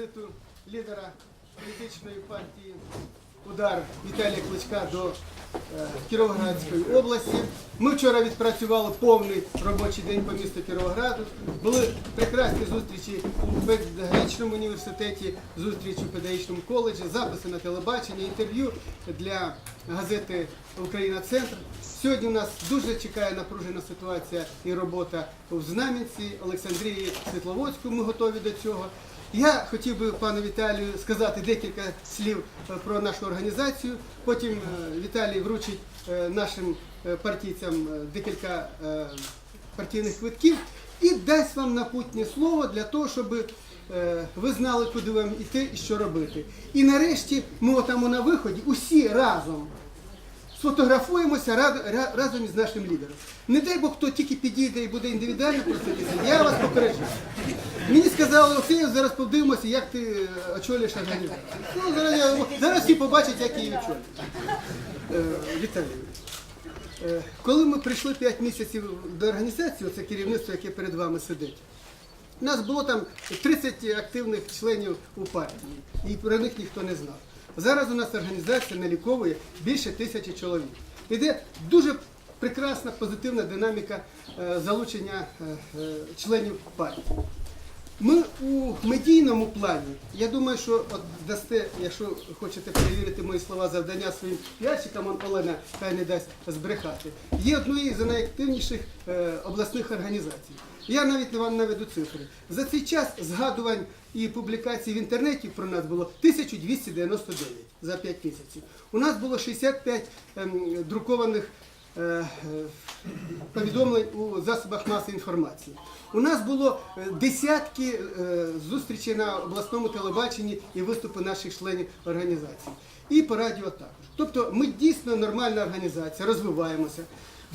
візиту лідера політичної партії Удар Віталія Кличка до е, Кіровоградської області. Ми вчора відпрацювали повний робочий день по місту Кіровограду. Були прекрасні зустрічі у педагогічному університеті, зустріч у педагогічному коледжі, записи на телебачення, інтерв'ю для газети Україна Центр. Сьогодні у нас дуже чекає напружена ситуація і робота в Знам'янці, Олександрії, Світловодську. Ми готові до цього. Я хотів би пану Віталію сказати декілька слів е, про нашу організацію. Потім е, Віталій вручить е, нашим партійцям декілька партійних квитків і дасть вам напутнє слово для того, щоб ви знали, куди вам йти і що робити. І нарешті ми отамо на виході усі разом сфотографуємося ра- ра- разом із нашим лідером. Не дай Бог, хто тільки підійде і буде індивідуально проситися, я вас попереджу. Мені сказали, оце зараз подивимося, як ти е, очолюєш організацію. Ну, зараз, зараз всі побачать, як її очолюю. Е, е, коли ми прийшли 5 місяців до організації, це керівництво, яке перед вами сидить, у нас було там 30 активних членів у партії, і про них ніхто не знав. Зараз у нас організація наліковує більше тисячі чоловік. Іде дуже прекрасна позитивна динаміка е, залучення е, е, членів партії. Ми у медійному плані, я думаю, що от дасте, якщо хочете перевірити мої слова завдання своїм піарщикам, он Олена хай не дасть збрехати, є однією з найактивніших обласних організацій. Я навіть вам наведу цифри. За цей час згадувань і публікацій в інтернеті про нас було 1299 за 5 місяців. У нас було 65 ем, друкованих е, повідомлень у засобах масової інформації. У нас було е, десятки е, зустрічей на обласному телебаченні і виступи наших членів організації. І по радіо також. Тобто ми дійсно нормальна організація, розвиваємося.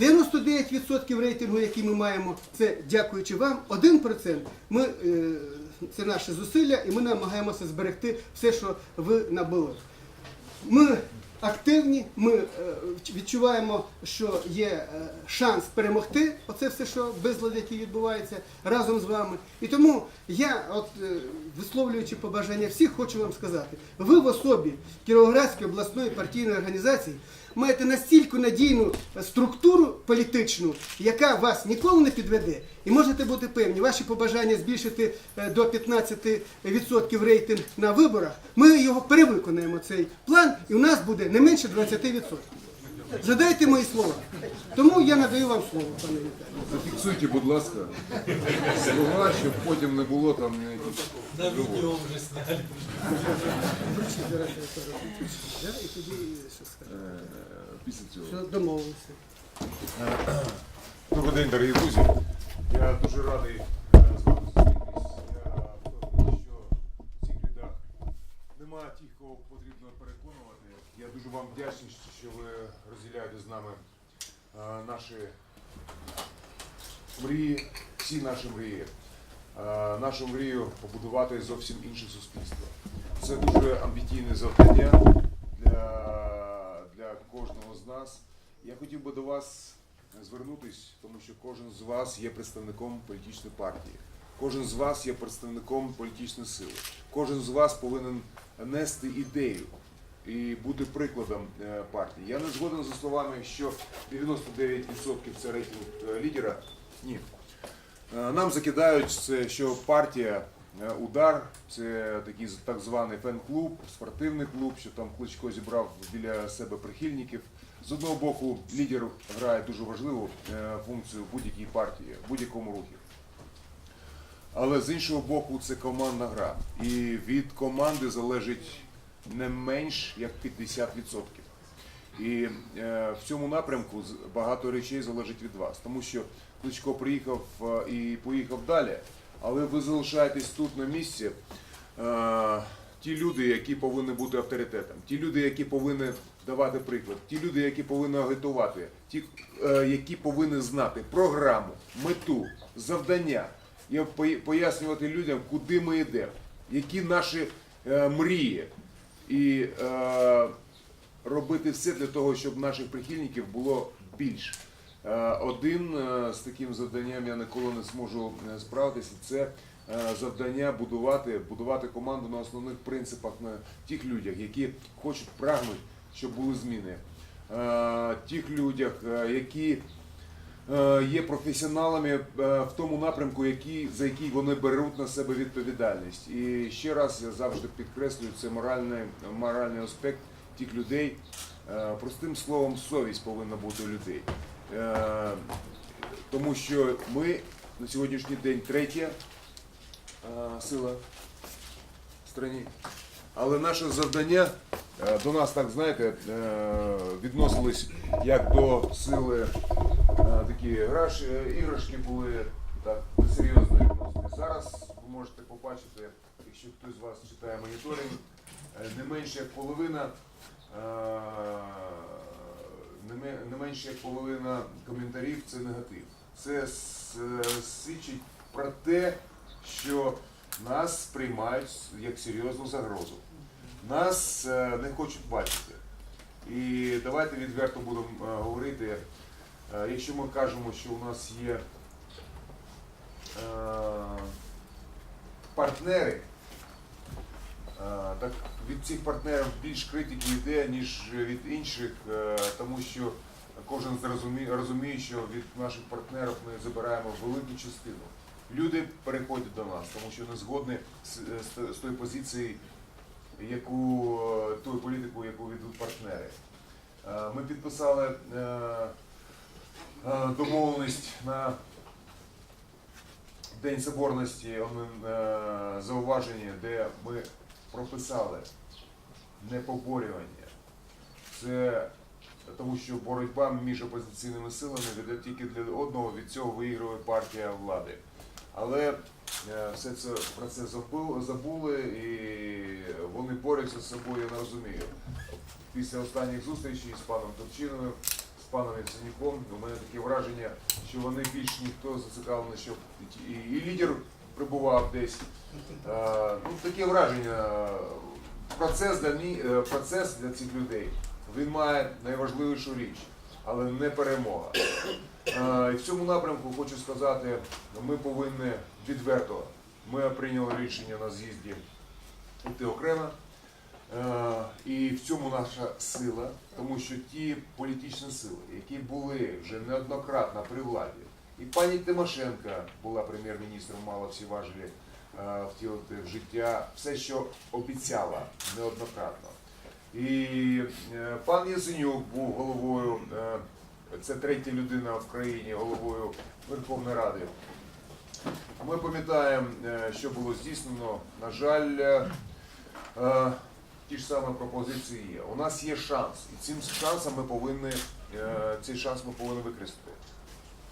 99% рейтингу, який ми маємо, це дякуючи вам. 1% ми, е, це наші зусилля, і ми намагаємося зберегти все, що ви набули. Ми активні, ми е, відчуваємо, що є е, шанс перемогти. Оце все, що безлад, який відбувається разом з вами. І тому я, от висловлюючи побажання всіх, хочу вам сказати: ви в особі Кіровоградської обласної партійної організації маєте настільки надійну структуру політичну, яка вас ніколи не підведе. І можете бути певні, ваші побажання збільшити е, до 15% рейтинг на виборах. Ми його перевиконаємо цей план, і у нас буде не менше 20%. Задайте мої слова. Тому я надаю вам слово, пане Віталію. Зафіксуйте, будь ласка, слова, щоб потім не було там ніяких. На видео вже сняли. Вручіть зараз я зараз да, і тоді що скажу. Е, Після цього. Що домовилися. Добрий день, дорогі друзі. Я дуже радий е, з вами зустрітись. Я впевнений, що в цих рядах немає тих, кого потрібно переконувати. Дуже вам вдячний, що ви розділяєте з нами е, наші мрії, всі наші мрії. Е, Нашу мрію побудувати зовсім інше суспільство. Це дуже амбіційне завдання для, для кожного з нас. Я хотів би до вас звернутись, тому що кожен з вас є представником політичної партії. Кожен з вас є представником політичної сили. Кожен з вас повинен нести ідею і бути прикладом е, партії. Я не згоден за словами, що 99% це рейтинг е, лідера. Ні. Е, Нам закидають це, що партія удар, це такий так званий фен-клуб, спортивний клуб, що там Кличко зібрав біля себе прихильників. З одного боку, лідер грає дуже важливу функцію будь-якій партії, будь-якому рухі. Але з іншого боку, це командна гра. І від команди залежить не менш як 50%. І е, в цьому напрямку багато речей залежить від вас, тому що Кличко приїхав е, і поїхав далі, але ви залишаєтесь тут на місці. Е, ті люди, які повинні бути авторитетом, ті люди, які повинні давати приклад, ті люди, які повинні агітувати, ті, які повинні знати програму, мету, завдання і пояснювати людям, куди ми йдемо, які наші мрії. І е, робити все для того, щоб наших прихильників було більше. Е, Один е, з таким завданням я ніколи не зможу е, справитися. Це завдання будувати, будувати команду на основних принципах, на тих людях, які хочуть прагнуть, щоб були зміни. Тих людях, які є професіоналами е, в тому напрямку, які, за який вони беруть на себе відповідальність. І ще раз я завжди підкреслюю, це моральний, моральний аспект тих людей. Е, Простим словом, совість повинна бути у людей. Е, Тому що ми на сьогоднішній день третя е, сила в країні. Але наше завдання е, до нас, так знаєте, е, відносились як до сили е, такі граш, е, іграшки були так серйозно відносились. Зараз ви можете побачити, якщо хтось з вас читає моніторинг, е, не менше як половина. е, Не менше як половина коментарів це негатив. Це свідчить про те, що нас сприймають як серйозну загрозу. Нас не хочуть бачити. І давайте відверто будемо говорити, якщо ми кажемо, що у нас є е, партнери, е, так від цих партнерів більш критики йде, ніж від інших, е, тому що кожен розуміє, що від наших партнерів ми забираємо велику частину. Люди переходять до нас, тому що не згодні з, тої позиції, яку е, ту політику, яку ведуть партнери. Е, Ми підписали е, е, домовленість на День Соборності е, зауваження, де ми прописали непоборювання. Це тому, що боротьба між опозиційними силами веде тільки для одного, від цього виігрує партія влади. Але е, все це про це забули, і вони борються з собою, я не розумію. Після останніх зустрічей з паном Турчиновим, паном Яценюком, у мене таке враження, що вони більш ніхто зацікавлений, щоб і, і лідер прибував десь. Е, ну, таке враження. Процес для, мі- е, процес для цих людей він має найважливішу річ, але не перемога. І в цьому напрямку хочу сказати, ми повинні відверто. Ми прийняли рішення на з'їзді йти окремо. Е, І в цьому наша сила, тому що ті політичні сили, які були вже неоднократно при владі, і пані Тимошенка була прем'єр-міністром, мала всі важелі е, втілити в життя все, що обіцяла неоднократно. І е, пан Яценюк був головою, це третя людина в країні, головою Верховної Ради. Ми пам'ятаємо, що було здійснено. На жаль, ті ж самі пропозиції є. У нас є шанс, і цим шансом ми повинні, е, цей шанс ми повинні використати.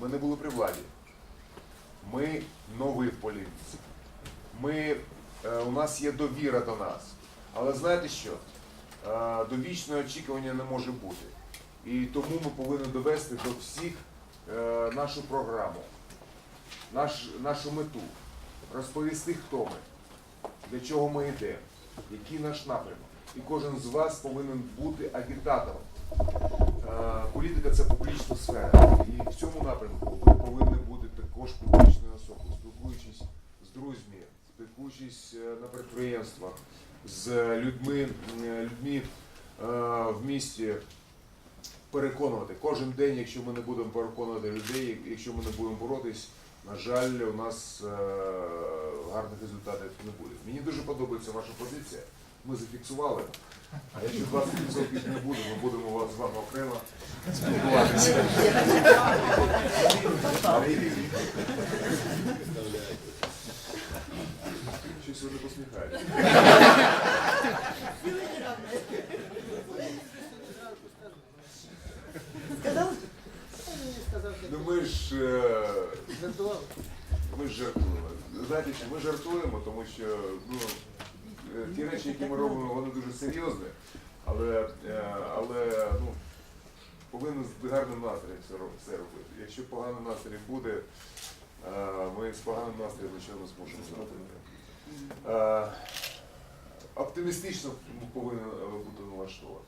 Ми не були при владі. Ми нові в політиці. Ми, е, у нас є довіра до нас. Але знаєте що? Е, Довічного очікування не може бути. І тому ми повинні довести до всіх нашу програму, наш, нашу мету, розповісти, хто ми, для чого ми йдемо, який наш напрямок. І кожен з вас повинен бути агітатором. Е, Політика це публічна сфера. І в цьому напрямку ви повинні бути також публічною особою, спілкуючись з друзями, спілкуючись е, на підприємствах, з людьми, е, людьми в місті. Переконувати кожен день, якщо ми не будемо переконувати людей, якщо ми не будемо боротись, на жаль, у нас гарних результатів не буде. Мені дуже подобається ваша позиція. Ми зафіксували. А якщо 20% не буде, ми будемо вас з вами окремо спілкуватися. Щось не посміхаєте. Ну ми ж е. Ми ж жартуємо. Знаєте, ми жартуємо, тому що ну, ті речі, які ми робимо, вони дуже серйозні, але, е, але ну, повинні з гарним настроєм все, все робити. Якщо поганий настрій буде, е, ми з поганим настроєм нічого не зможемо зробити. Е, Оптимістично ми повинні е, бути налаштовані.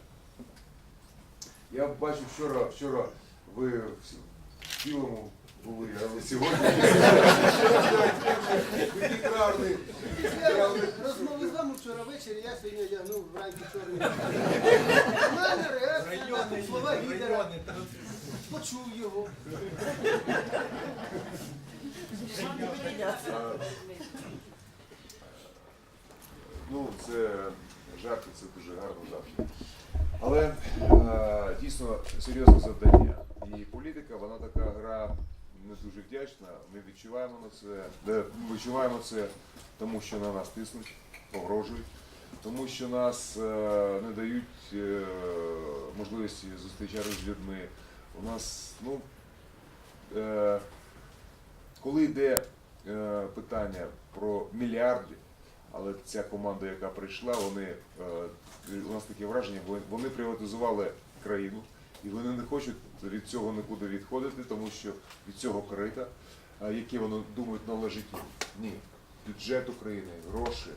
Я бачу вчора, вчора ви в цілому були, але сьогодні. Розмови вчора ввечері, я сьогодні одягнув вранці чорний. Нормальна реакція на слова лідера. Почув його. Ну, це жарти, це дуже гарно завжди. Але е, дійсно серйозне завдання. І політика, вона така гра не дуже вдячна. Ми відчуваємо на це, де, ми відчуваємо це, тому що на нас тиснуть, погрожують, тому що нас е, не дають е, можливості зустрічати з людьми. У нас, ну, е, коли йде питання про мільярди, але ця команда, яка прийшла, вони у нас таке враження, вони- приватизували країну, і вони не хочуть від цього нікуди відходити, тому що від цього крита, е, яке вони думають належить їм. Ні, бюджет України, гроші,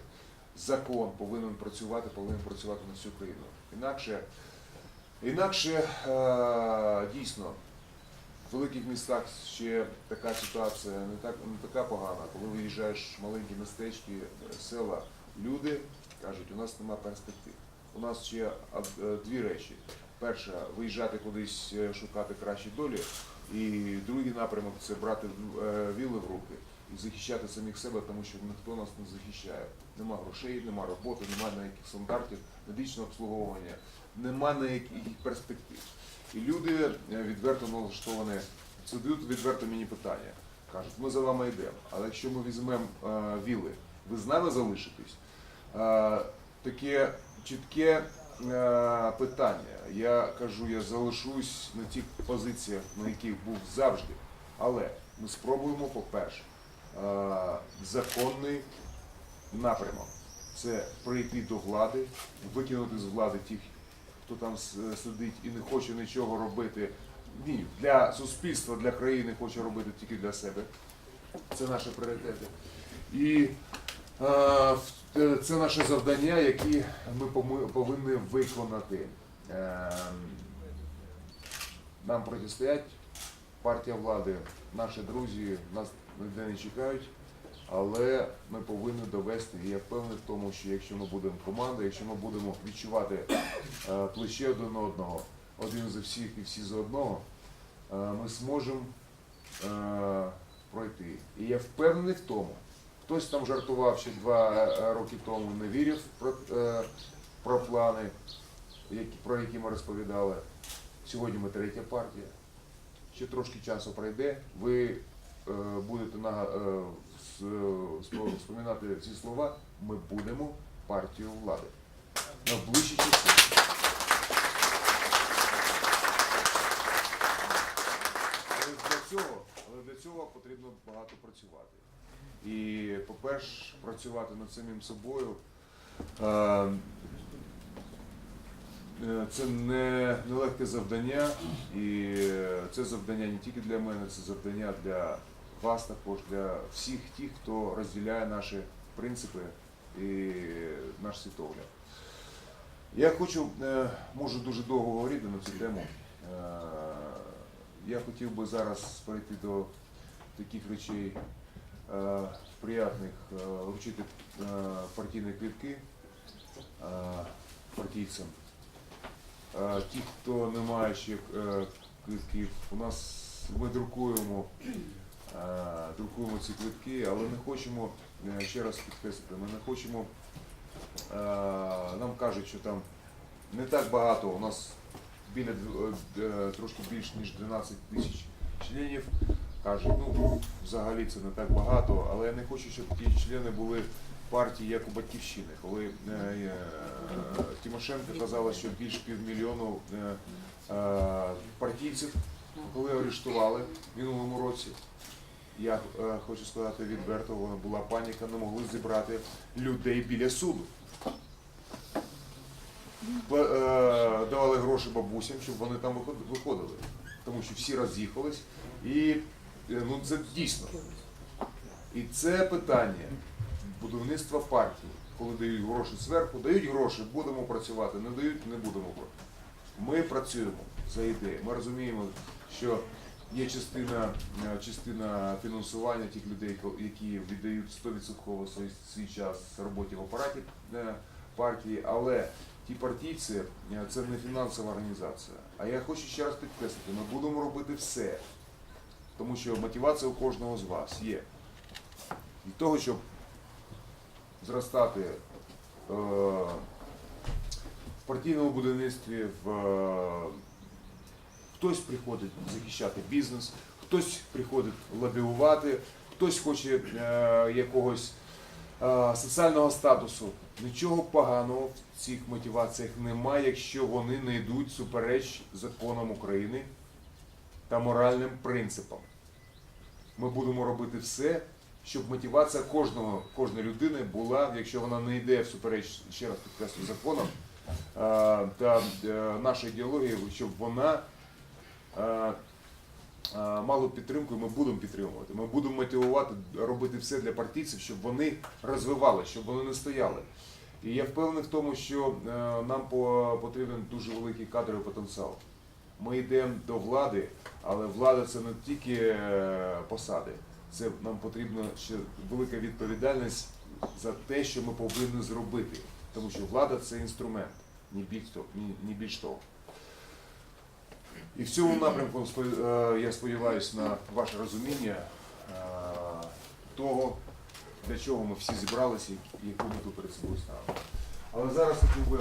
закон повинен працювати, повинен працювати на всю країну. Інакше, інакше е, дійсно. В великих містах ще така ситуація не так не така погана. Коли виїжджаєш в маленькі містечки, села, люди кажуть, у нас нема перспектив. У нас ще е, дві речі. Перша виїжджати кудись е, шукати кращі долі, і другий напрямок це брати віли в руки захищати самих себе, тому що ніхто нас не захищає. Нема грошей, нема роботи, немає ніяких стандартів медичного обслуговування, нема ніяких перспектив. І люди е, відверто налаштовані, задають відверто мені питання. Кажуть, ми за вами йдемо, але якщо ми візьмемо е, віли, ви з нами залишитесь? Е, таке чітке питання. Я кажу, я залишусь на тих позиціях, на яких був завжди. Але ми спробуємо, по-перше, законний напрямок. Це прийти до влади, викинути з влади тих, хто там сидить і не хоче нічого робити. Ні, для суспільства, для країни хоче робити тільки для себе. Це наші пріоритети. І е, е, це наше завдання, які ми повинні виконати. Е, нам протистоять партія влади, наші друзі нас ніде не чекають. Але ми повинні довести, і я впевнений в тому, що якщо ми будемо команда, якщо ми будемо відчувати е, плече один одного, один за всіх і всі за одного, е, ми зможемо е, пройти. І я впевнений в тому, хтось там жартував ще два роки тому, не вірив про, про плани, про які ми розповідали. Сьогодні ми третя партія. Ще трошки часу пройде, ви будете на, е, с- спо- вспоминати ці слова, ми будемо партією влади. На ближчі часи. Для цього, для цього потрібно багато працювати. І, по-перше, працювати над самим собою. Е, Е, Це не нелегке завдання, і це завдання не тільки для мене, це завдання для вас також, для всіх тих, хто розділяє наші принципи і наш світогляд. Я хочу, е, можу дуже довго говорити на цю тему. Е, Я хотів би зараз перейти до таких речей е, приятних, вручити партійні квітки партійцям. Ті, хто не має ще квитків, у нас ми друкуємо, друкуємо ці квитки, але не хочемо, е, ще раз підкреслити, ми не хочемо, е, нам кажуть, що там не так багато, у нас біля е, трошки більш ніж 12 тисяч членів. Кажуть, ну взагалі це не так багато, але я не хочу, щоб ті члени були партії, як у батьківщини, коли е, е, Тимошенко казала, що більш півмільйону е, е, партійців, коли арештували в минулому році. Я е, хочу сказати відверто, вона була паніка, не могли зібрати людей біля суду. Пла- е, Давали гроші бабусям, щоб вони там виходили. Тому що всі роз'їхались. І е, ну, це дійсно. І це питання будівництва партії. Коли дають гроші зверху, дають гроші, будемо працювати, не дають, не будемо. працювати. Ми працюємо за ідею. Ми розуміємо, що Є частина, е, частина фінансування тих людей, які віддають 100% свій, свій час роботі в апараті е, партії, але ті партійці е, це не фінансова організація. А я хочу ще раз підкреслити, ми будемо робити все, тому що мотивація у кожного з вас є. Від того, щоб зростати е, в партійному будівництві, в, е, хтось приходить захищати бізнес, хтось приходить лобіювати, хтось хоче е, якогось е, соціального статусу. Нічого поганого в цих мотиваціях немає, якщо вони не йдуть супереч законам України та моральним принципам. Ми будемо робити все, щоб мотивація кожного, кожної людини була, якщо вона не йде всупереч, ще раз підкреслю, законам е, та нашої ідеології, щоб вона е, е, підтримку, і ми будемо підтримувати. Ми будемо мотивувати робити все для партійців, щоб вони розвивали, щоб вони не стояли. І я впевнений в тому, що е, нам потрібен дуже великий кадровий потенціал. Ми йдемо до влади, але влада це не тільки посади. Це нам потрібна ще велика відповідальність за те, що ми повинні зробити. Тому що влада це інструмент, ні більш того. Ні, ні більш того. І в цьому напрямку е, я сподіваюся на ваше розуміння е, того, для чого ми всі зібралися і яку ми тут перед собою ставимо. Але зараз хотів би